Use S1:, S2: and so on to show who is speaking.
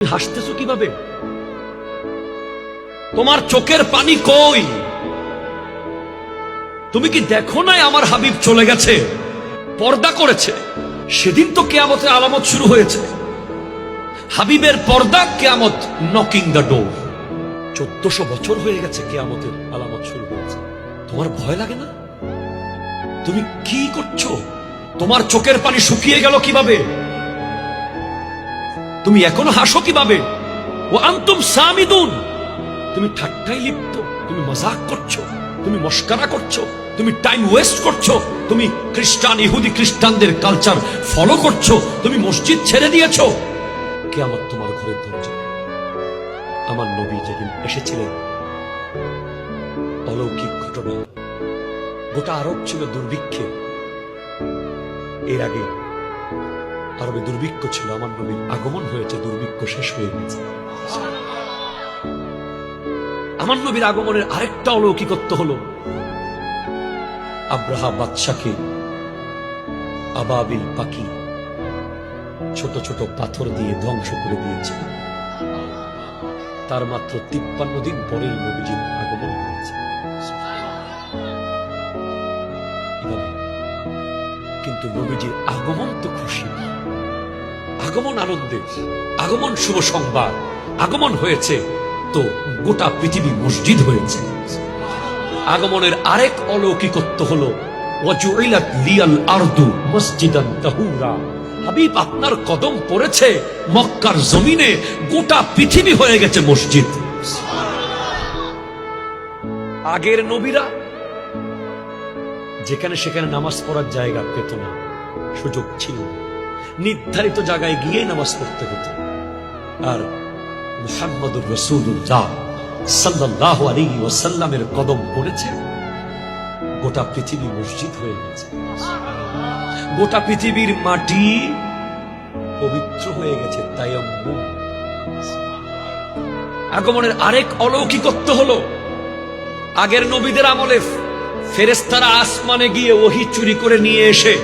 S1: হাসতেছো কীভাবে? তোমার চোখের পানি কই? তুমি কি দেখো নাই আমার হাবিব চলে গেছে, পর্দা করেছে? সেদিন তো কেয়ামতের আলামত শুরু হয়েছে। হাবিবের পর্দা কেয়ামত নকিং দ্য ডোর চোদ্দশো বছর হয়ে গেছে কেয়ামতের আলামত শুরু হয়েছে। তোমার ভয় লাগে না? তুমি কি করছ? তোমার চোখের পানি শুকিয়ে গেল কীভাবে? তুমি এখনও হাসো কীভাবে? ও আন্তুম সামিদুন। তুমি ঠাট্টাই লিপ্ত, তুমি মজাক করছ, তুমি মস্কারা করছ, তুমি টাইম ওয়েস্ট করছ, তুমি খ্রিস্টান, ইহুদি খ্রিস্টানদের কালচার ফলো করছ, তুমি মসজিদ ছেড়ে দিয়েছ। কে আমার তোমার ঘরের দরজা। আমার নবী যেদিন এসেছিলেন, অলৌকিক ঘটনা। গোটা আরব ছিল দুর্ভিক্ষে। এর আগে আরবে দুর্ভিক্ষ ছিল, আমার নবীর আগমন হয়েছে, দুর্ভিক্ষ শেষ হয়ে গেছে। আমার নবীর আগমনের আরেকটা অলৌকিকত্ব হলো, আব্রাহা বাদশাকে আবাবিল পাখি ছোট ছোট পাথর দিয়ে ধ্বংস করে দিয়েছে। তার মাত্র তিপ্পান্ন দিন পরেই নবীজির আগমন হয়েছে। কিন্তু নবীজির আগমন তো খুশি আগমন আনন্দের আগমন শুভ সংবাদ, আগমন হয়েছে তো গোটা পৃথিবী মসজিদ হয়েছে। আগমনের আরেক অলৌকিকত্ব হলো লিয়াল মসজিদান তাহুরা। হাবিব, আপনার কদম পড়েছে, মক্কার জমিনে গোটা পৃথিবী হয়ে গেছে মসজিদ। আগের নবীরা যেখানে সেখানে নামাজ পড়ার জায়গা পেত না, সুযোগ ছিল না। নির্ধারিত জায়গায় গিয়ে নামাজ পড়তে হতো। আর মুহাম্মদুর রসুল্লাহ সাল্লাহ আলী ওসাল্লামের কদম পড়েছে, গোটা পৃথিবী মসজিদ হয়ে গেছে। গোটা পৃথিবীর মাটি পবিত্র হয়ে গেছে তাই আগমনের আরেক অলৌকিকত্ব হলো, আগের নবীদের আমলে ফেরেস্তারা আসমানে গিয়ে ওহি চুরি করে নিয়ে এসে